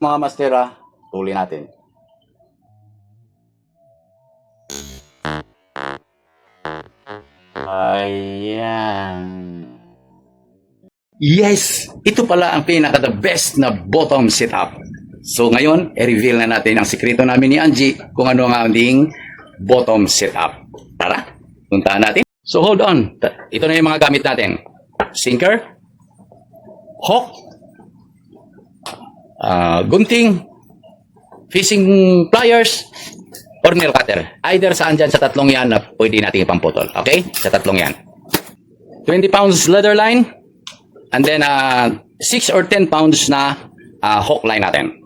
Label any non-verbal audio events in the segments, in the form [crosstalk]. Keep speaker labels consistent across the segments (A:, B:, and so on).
A: Mga mastera, tuloy natin. Ayan. Yes! Ito pala ang pinaka the best na bottom setup. So ngayon, i-reveal na natin ang sikreto namin ni Angie kung ano ang ating bottom setup. Tara, puntahan natin. So hold on. Ito na yung mga gamit natin. Sinker, hook, ah, gunting, fishing pliers, or nail cutter. Either saan dyan sa tatlong yan na pwede natin ipamputol. Okay? Sa tatlong yan. 20 pounds leather line, and then uh, 6 or 10 pounds na uh, hook line natin.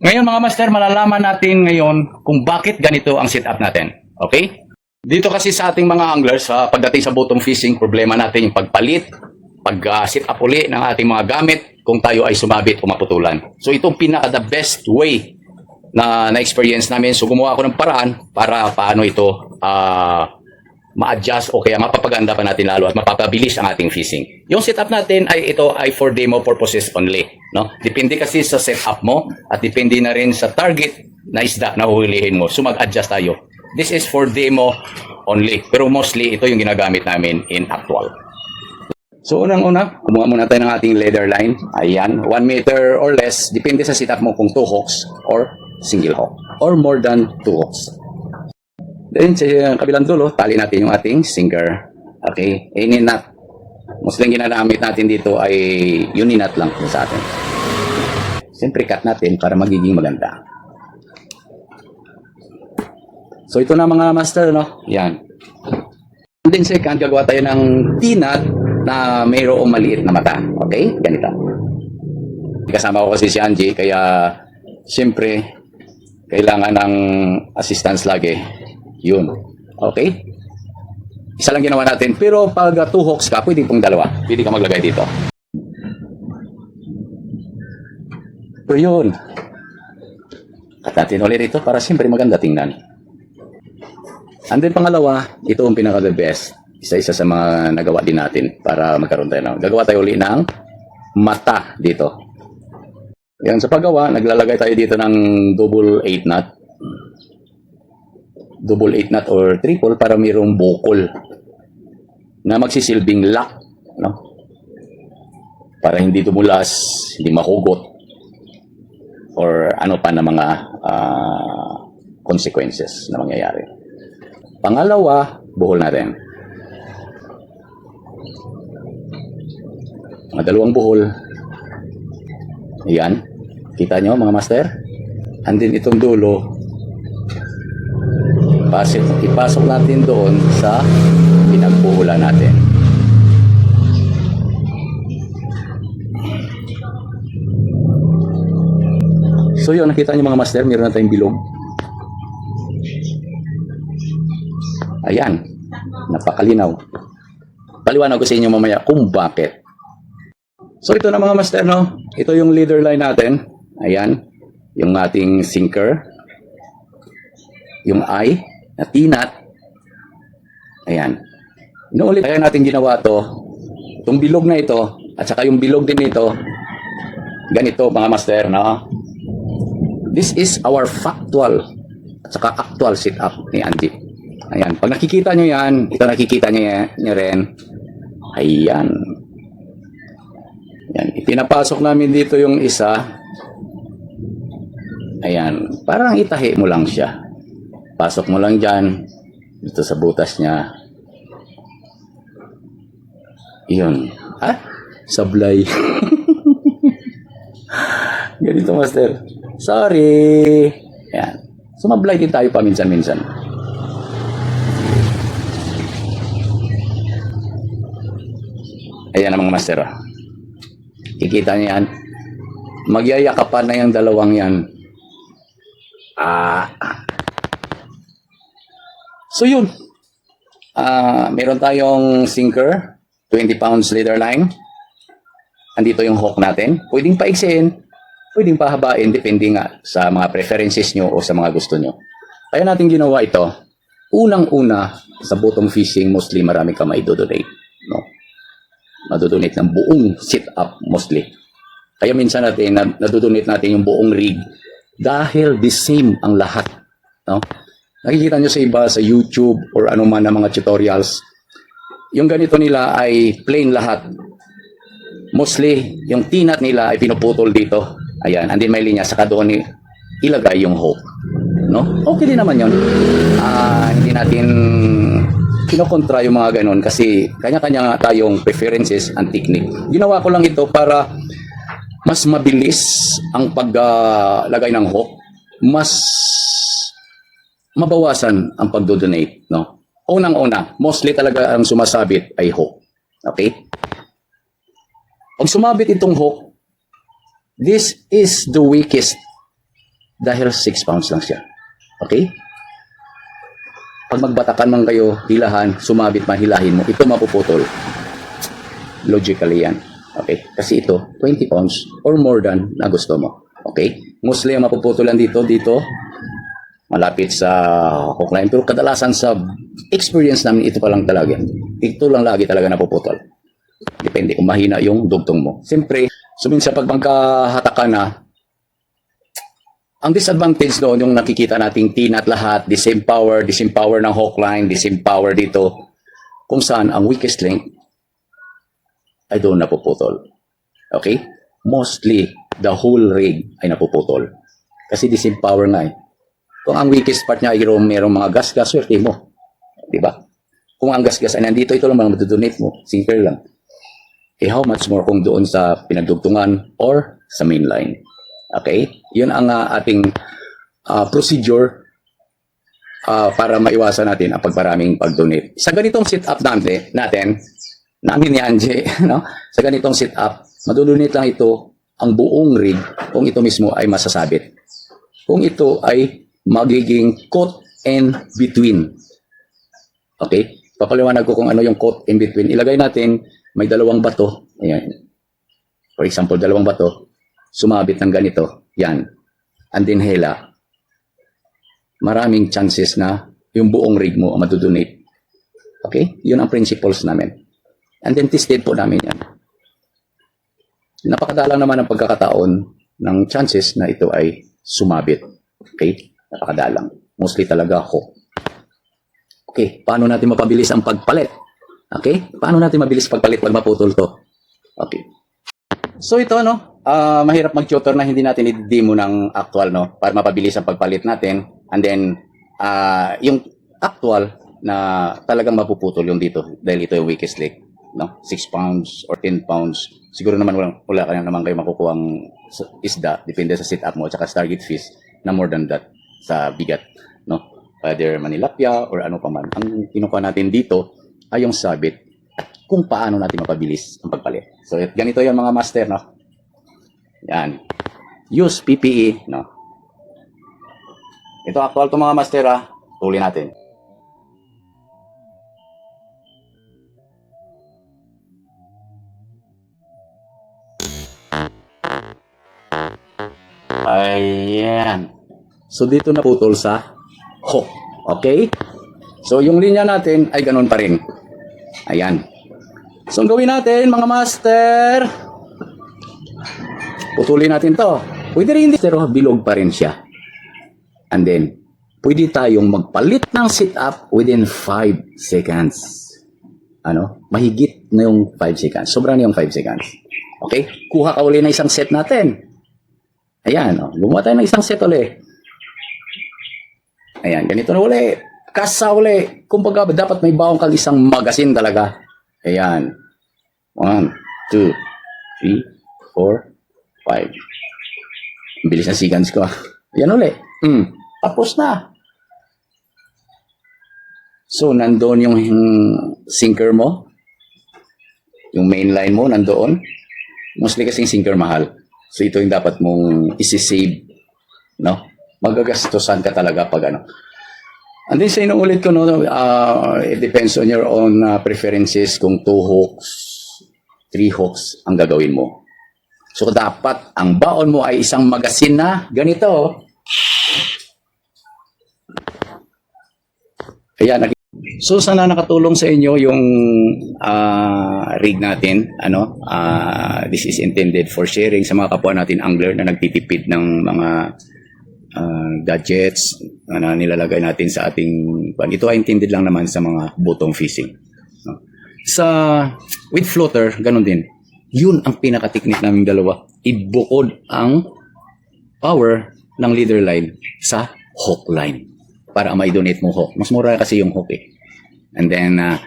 A: Ngayon mga master, malalaman natin ngayon kung bakit ganito ang setup natin. Okay? Dito kasi sa ating mga anglers, sa pagdating sa bottom fishing, problema natin yung pagpalit, pag-sit up uli ng ating mga gamit kung tayo ay sumabit o maputulan. So itong pinaka the best way na na-experience namin. So gumawa ako ng paraan para paano ito ah, ma-adjust o kaya mapapaganda pa natin lalo at mapapabilis ang ating fishing. Yung setup natin ay ito ay for demo purposes only, no? Depende kasi sa setup mo at depende na rin sa target na isda na huhulihin mo. So mag-adjust tayo. This is for demo only. Pero mostly ito yung ginagamit namin in actual. So unang-una, kumuha muna tayo ng ating leather line. Ayan, 1 meter or less. Depende sa setup mo kung 2 hooks or single hook. Or more than 2 hooks. Then sa kabilang dulo, tali natin yung ating sinker. Okay, any nut. Mostly ang ginagamit natin dito ay uninut lang sa atin. Siyempre cut natin para magiging maganda. So ito na mga master, no? Yan. And then second, gagawa tayo ng T-nut na mayroong maliit na mata. Okay? Ganito. Kasama ko kasi si Angie, kaya siyempre, kailangan ng assistance lagi. Yun. Okay? Isa lang ginawa natin. Pero pag two hooks ka, pwede pong dalawa. Pwede ka maglagay dito. So yun. Cut natin ulit ito para siyempre maganda tingnan. And then pangalawa, ito ang pinaka the best. Isa-isa sa mga nagawa din natin para magkaroon tayo ng. Gagawa tayo uli ng mata dito. Yan sa paggawa, naglalagay tayo dito ng double 8 knot. Double 8 knot or triple para mayroong bukol na magsisilbing lock. No? Para hindi tumulas, hindi mahugot or ano pa na mga ah, consequences na mangyayari. Pangalawa, buhol natin. Mga dalawang buhol. Yan. Kita nyo mga master? And itong dulo, pasok, ipasok natin doon sa pinagbuhulan natin. So yun, nakita nyo mga master, meron na tayong bilog. Ayan, napakalinaw. Paliwanag ko sa inyo mamaya kung bakit. So ito na mga master, no? Ito yung leader line natin. Ayan, yung ating sinker. Yung eye, na tinat. Ayan. Inuulit kaya natin ginawa to. Itong bilog na ito, at saka yung bilog din ito, ganito mga master, no? This is our factual at saka actual setup ni Andy. Ayan. Pag nakikita nyo yan, ito nakikita nyo, yan, nyo rin. Ayan. Yan. Pinapasok namin dito yung isa. Ayan. Parang itahi mo lang siya. Pasok mo lang dyan. Dito sa butas niya. Yun. Ah? Sablay. [laughs] Ganito, master. Sorry. Yan. Sumablay din tayo paminsan-minsan. Ayan ang mga master. oh. Kikita niyo yan. Magyayakapan na yung dalawang yan. Ah. So yun. Ah, meron tayong sinker, 20 pounds leader line. Andito yung hook natin. Pwedeng paiksin, pwedeng pahabain, depende nga sa mga preferences nyo o sa mga gusto nyo. Kaya natin ginawa ito. Unang-una, sa bottom fishing, mostly marami ka maidodonate. Madodonate ng buong sit-up mostly. Kaya minsan natin, na, nadudunit natin yung buong rig dahil the same ang lahat. No? Nakikita nyo sa iba sa YouTube or ano man na mga tutorials, yung ganito nila ay plain lahat. Mostly, yung tinat nila ay pinuputol dito. Ayan, and then may linya, saka doon ilagay yung hook. No? Okay din naman yun. Ah, hindi natin kinokontra yung mga ganun kasi kanya-kanya nga tayong preferences and technique. Ginawa ko lang ito para mas mabilis ang paglagay ng hook, mas mabawasan ang pagdo-donate, no? Unang-una, mostly talaga ang sumasabit ay hook. Okay? Pag sumabit itong hook, this is the weakest dahil 6 pounds lang siya. Okay? Pag magbatakan man kayo, hilahan, sumabit man, hilahin mo, ito mapuputol. Logically yan. Okay? Kasi ito, 20 pounds or more than na gusto mo. Okay? Mostly ang mapuputulan dito, dito, malapit sa hook line. Pero kadalasan sa experience namin, ito pa lang talaga. Ito lang lagi talaga napuputol. Depende kung mahina yung dugtong mo. Siyempre, sumin sa pag magkahatakan na, ang disadvantage doon, yung nakikita nating tin at lahat, the same power, the same power ng hook line, the same power dito, kung saan ang weakest link ay doon napuputol. Okay? Mostly, the whole rig ay napuputol. Kasi the same power nga eh. Kung ang weakest part niya ay mayroong, mayroong mga gas-gas, swerte mo. Di ba? Kung ang gas-gas ay nandito, ito lang mga matudunate mo. Sinker lang. Eh, how much more kung doon sa pinagdugtungan or sa main line. Okay? Yun ang ah, ating ah, procedure ah, para maiwasan natin ang pagparaming pag-donate. Sa ganitong sit-up natin, natin namin ni Angie, [laughs] no? sa ganitong sit-up, madudunate lang ito ang buong rig kung ito mismo ay masasabit. Kung ito ay magiging caught in between. Okay? Papaliwanag ko kung ano yung caught in between. Ilagay natin, may dalawang bato. Ayan. For example, dalawang bato. Sumabit ng ganito. Yan. And then hela. Maraming chances na yung buong rig mo ang madudunate. Okay? Yun ang principles namin. And then tested po namin yan. Napakadalang naman ang pagkakataon ng chances na ito ay sumabit. Okay? Napakadalang. Mostly talaga hook. Okay, paano natin mapabilis ang pagpalit? Okay? Paano natin mabilis pagpalit pag maputol to? Okay. So ito no, ah, mahirap mag-tutor na hindi natin i-demo ng actual no? Para mapabilis ang pagpalit natin. And then ah, yung actual na talagang mapuputol yung dito dahil ito yung weakest link no? 6 pounds or 10 pounds. Siguro naman wala, wala ka naman kayo makukuha isda. Depende sa sit up mo at saka target fish na more than that sa bigat no? Whether manilapia or ano pa man. Ang kinukuha natin dito ay yung sabit at kung paano natin mapabilis ang pagpalit. So ganito yung mga master no yan use PPE no ito actual to mga master ha tuli natin Ayan. So dito na putol sa hook. Okay? So yung linya natin ay ganun pa rin. Ayan. So ang gawin natin mga master, putulin natin to. Pwede rin hindi, pero bilog pa rin siya. And then, pwede tayong magpalit ng sit-up within 5 seconds. Ano? Mahigit na yung 5 seconds. Sobra na yung 5 seconds. Okay? Kuha ka uli na isang set natin. Ayan, oh. gumawa tayo ng isang set uli. Ayan, ganito na uli. Kasa uli. Kumbaga, dapat may bawang kang isang magasin talaga. Ayan. One, two, three, four, five. Bilis na seconds ko. ah. Yan uli. Hmm. Tapos na. So, nandoon yung sinker mo. Yung main line mo, nandoon. Mostly kasing sinker mahal. So, ito yung dapat mong isi-save. No? Magagastosan ka talaga pag ano. And then sa inuulit ko, no, uh, it depends on your own uh, preferences kung two hooks, three hooks ang gagawin mo. So dapat ang baon mo ay isang magasin na ganito. Ayan, So sana nakatulong sa inyo yung ah, rig natin. Ano? Ah, this is intended for sharing sa mga kapwa natin angler na nagtitipid ng mga ah, gadgets na nilalagay natin sa ating. Ito ay intended lang naman sa mga bottom fishing. No? Sa with floater, ganun din. Yun ang pinaka-technique naming dalawa. Ibukod ang power ng leader line sa hook line para ma-donate mo hook. Mas mura kasi yung hook eh. And then, ah,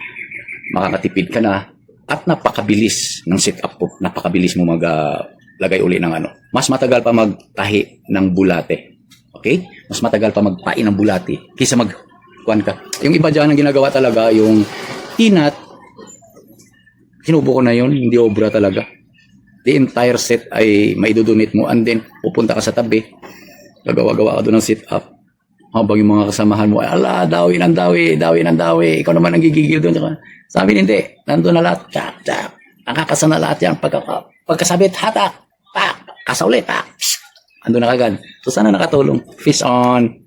A: makakatipid ka na at napakabilis ng setup po. Napakabilis mo maglagay uli ng ano. Mas matagal pa magtahi ng bulate. Okay? Mas matagal pa magpain ng bulate kaysa mag kuan ka. Yung iba dyan ang ginagawa talaga, yung tinat, sinubo ko na yun, hindi obra talaga. The entire set ay maidodonate mo and then pupunta ka sa tabi, gagawa-gawa ka doon ng sit up. Habang yung mga kasamahan mo, ala, dawi ng dawi, dawi ng dawi, ikaw naman ang gigigil doon. Sabi hindi, nandun na lahat, tsak, tsak. Nakakasa na lahat yan. Pagka, pagkasabit, hatak, pak, kasa ulit, pak, andun na kagad. So sana nakatulong. Fish on.